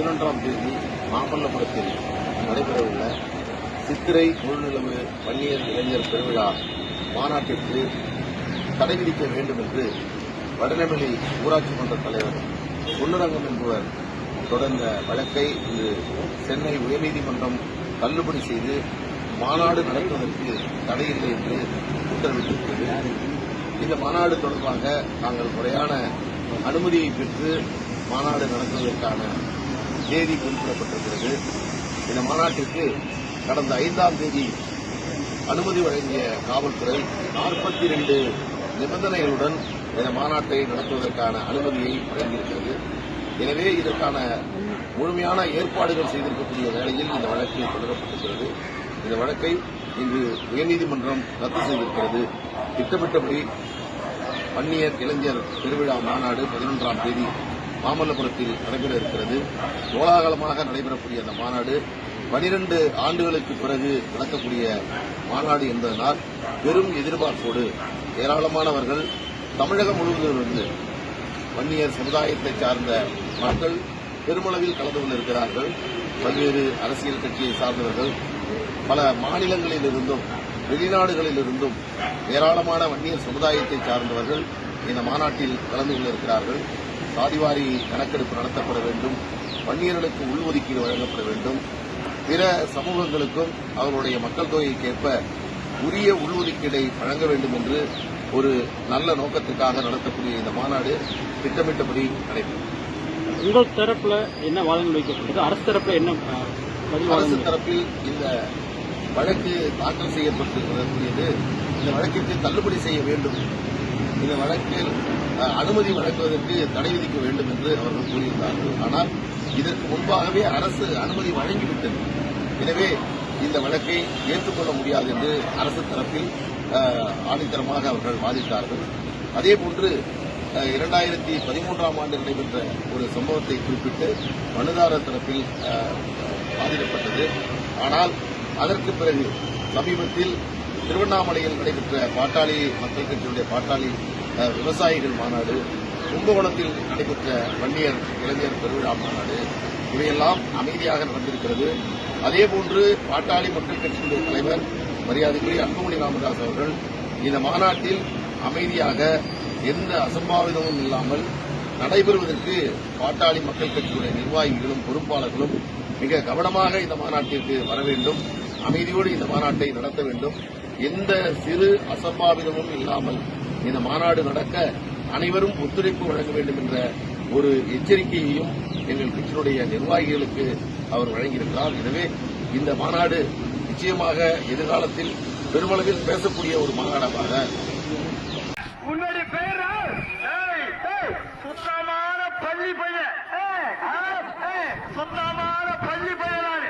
பதினொன்றாம் தேதி மாமல்லபுரத்தில் நடைபெறவுள்ள சித்திரை முழுநிலவு வன்னியர் இளைஞர் பெருவிழா மாநாட்டிற்கு தடை விதிக்க வேண்டும் என்று வடநெமிலி ஊராட்சி மன்ற தலைவர் பொன்னுரங்கம் என்பவர் தொடர்ந்த வழக்கை இன்று சென்னை உயர்நீதிமன்றம் தள்ளுபடி செய்து மாநாடு நடத்துவதற்கு தடையில்லை என்று உத்தரவிட்டிருக்கிறது. இந்த மாநாடு தொடர்பாக நாங்கள் முறையான அனுமதியை பெற்று மாநாடு நடத்துவதற்கான தேதி குறிப்பிடப்பட்டிருக்கிறது. இந்த மாநாட்டிற்கு கடந்த ஐந்தாம் தேதி அனுமதி வழங்கிய காவல்துறை நாற்பத்தி ரெண்டு நிபந்தனைகளுடன் இந்த மாநாட்டை நடத்துவதற்கான அனுமதியை வழங்கியிருக்கிறது. எனவே இதற்கான முழுமையான ஏற்பாடுகள் செய்திருக்கக்கூடிய வேளையில் இந்த வழக்கு தொடரப்பட்டிருக்கிறது. இந்த வழக்கை இன்று உயர்நீதிமன்றம் ரத்து செய்திருக்கிறது. திட்டமிட்டபடி வன்னியர் இளைஞர் திருவிழா மாநாடு பதினொன்றாம் தேதி மாமல்லபுரத்தில் நடைபெற இருக்கிறது. கோலாகலமாக நடைபெறக்கூடிய அந்த மாநாடு பனிரெண்டு ஆண்டுகளுக்கு பிறகு நடக்கக்கூடிய மாநாடு என்பதனால் பெரும் எதிர்பார்ப்போடு ஏராளமானவர்கள் தமிழகம் முழுவதிலிருந்து வன்னியர் சமுதாயத்தை சார்ந்த மக்கள் பெருமளவில் கலந்து கொண்டிருக்கிறார்கள். பல்வேறு அரசியல் கட்சியை சார்ந்தவர்கள் பல மாநிலங்களில் இருந்தும் வெளிநாடுகளில் இருந்தும் ஏராளமான வன்னியர் சமுதாயத்தை சார்ந்தவர்கள் இந்த மாநாட்டில் கலந்து கொண்டிருக்கிறார்கள். சாதிவாரி கணக்கெடுப்பு நடத்தப்பட வேண்டும் வன்னியர்களுக்கு உள்ஒதுக்கீடு வழங்கப்பட வேண்டும். பிற சமூகங்களுக்கும் அவர்களுடைய மக்கள் தொகைக்கேற்ப உரிய உள்ஒதுக்கீடை வழங்க வேண்டும் என்று ஒரு நல்ல நோக்கத்திற்காக நடத்தக்கூடிய இந்த மாநாடு திட்டமிட்டபடி நடைபெறும் உங்கள் தரப்புல என்ன வாதங்கள் வைக்கப்பட்டது அரசு தரப்புல என்ன அரசு தரப்பில் இந்த வழக்கு தாக்கல் செய்யப்பட்டிருக்கக்கூடியது இந்த வழக்கிற்கு தள்ளுபடி செய்ய வேண்டும். இந்த வழக்கில் அனுமதி வழங்குவதற்கு தடை விதிக்க வேண்டும் என்று அவர்கள் கூறியிருந்தார்கள். ஆனால் இதற்கு முன்பாகவே அரசு அனுமதி வழங்கிவிட்டது. எனவே இந்த வழக்கை ஏற்றுக்கொள்ள முடியாது என்று அரசு தரப்பில் ஆணித்தரமாக அவர்கள் வாதிட்டார்கள். அதேபோன்று இரண்டாயிரத்தி பதிமூன்றாம் ஆண்டு நடைபெற்ற ஒரு சம்பவத்தை குறிப்பிட்டு மனுதாரர் தரப்பில் அஹ், வாதிடப்பட்டது. ஆனால் அதற்கு பிறகு சமீபத்தில் திருவண்ணாமலையில் நடைபெற்ற பாட்டாளி மக்கள் கட்சியுடைய பாட்டாளி விவசாயிகள் மாநாடு கும்பகோணத்தில் நடைபெற்ற வன்னியர் இளைஞர் பெருவிழா மாநாடு இவையெல்லாம் அமைதியாக நடந்திருக்கிறது. அதேபோன்று பாட்டாளி மக்கள் கட்சியினுடைய தலைவர் மரியாதைக்குரிய அன்புமணி ராமதாஸ் அவர்கள் இந்த மாநாட்டில் அமைதியாக எந்த அசம்பாவிதமும் இல்லாமல் நடைபெறுவதற்கு பாட்டாளி மக்கள் கட்சியுடைய நிர்வாகிகளும் பொறுப்பாளர்களும் மிக கவனமாக இந்த மாநாட்டிற்கு வர வேண்டும். அமைதியோடு இந்த மாநாட்டை நடத்த வேண்டும். எந்த சிறு அசம்பாவிதமும் இல்லாமல் இந்த மாநாடு நடக்க அனைவரும் ஒத்துழைப்பு வழங்க வேண்டும் என்ற ஒரு எச்சரிக்கையையும் எங்கள் கட்சியினுடைய நிர்வாகிகளுக்கு அவர் வழங்கியிருக்கிறார். எனவே இந்த மாநாடு நிச்சயமாக எதிர்காலத்தில் பெருமளவில் பேசக்கூடிய ஒரு மாநாடமாக பள்ளி பையன். சுத்தமான பள்ளி பையன்